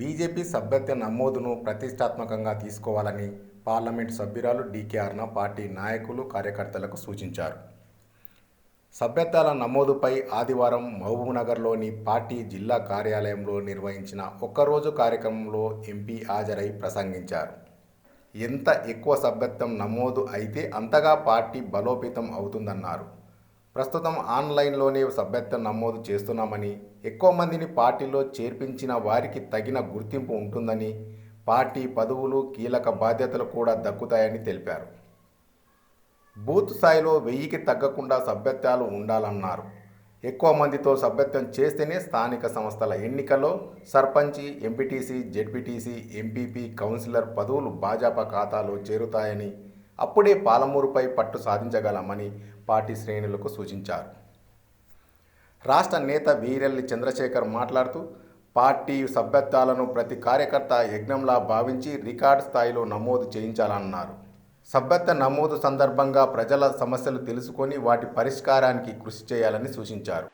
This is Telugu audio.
బీజేపీ సభ్యత్వ నమోదును ప్రతిష్టాత్మకంగా తీసుకోవాలని పార్లమెంటు సభ్యురాలు డీకే అర్ణ పార్టీ నాయకులు కార్యకర్తలకు సూచించారు. సభ్యత్వాల నమోదుపై ఆదివారం మహబూబ్నగర్లోని పార్టీ జిల్లా కార్యాలయంలో నిర్వహించిన ఒక్కరోజు కార్యక్రమంలో ఎంపీ హాజరై ప్రసంగించారు. ఎంత ఎక్కువ సభ్యత్వం నమోదు అయితే అంతగా పార్టీ బలోపేతం అవుతుందన్నారు. ప్రస్తుతం ఆన్లైన్లోనే సభ్యత్వం నమోదు చేస్తున్నామని ఎక్కువ మందిని పార్టీలో చేర్పించిన వారికి తగిన గుర్తింపు ఉంటుందని పార్టీ పదవులు కీలక బాధ్యతలు కూడా దక్కుతాయని తెలిపారు. బూత్ స్థాయిలో వెయ్యికి తగ్గకుండా సభ్యత్వాలు ఉండాలన్నారు. ఎక్కువ మందితో సభ్యత్వం చేస్తేనే స్థానిక సంస్థల ఎన్నికల్లో సర్పంచి ఎంపీటీసీ జెడ్పీటీసీ ఎంపీపీ కౌన్సిలర్ పదవులు భాజపా ఖాతాలో చేరుతాయని అప్పుడే పాలమూరుపై పట్టు సాధించగలమని పార్టీ శ్రేణులకు సూచించారు. రాష్ట్ర నేత వీరెల్లి చంద్రశేఖర్ మాట్లాడుతూ పార్టీ సభ్యత్వాలను ప్రతి కార్యకర్త యజ్ఞంలా భావించి రికార్డు స్థాయిలో నమోదు చేయించాలన్నారు. సభ్యత్వ నమోదు సందర్భంగా ప్రజల సమస్యలు తెలుసుకొని వాటి పరిష్కారానికి కృషి చేయాలని సూచించారు.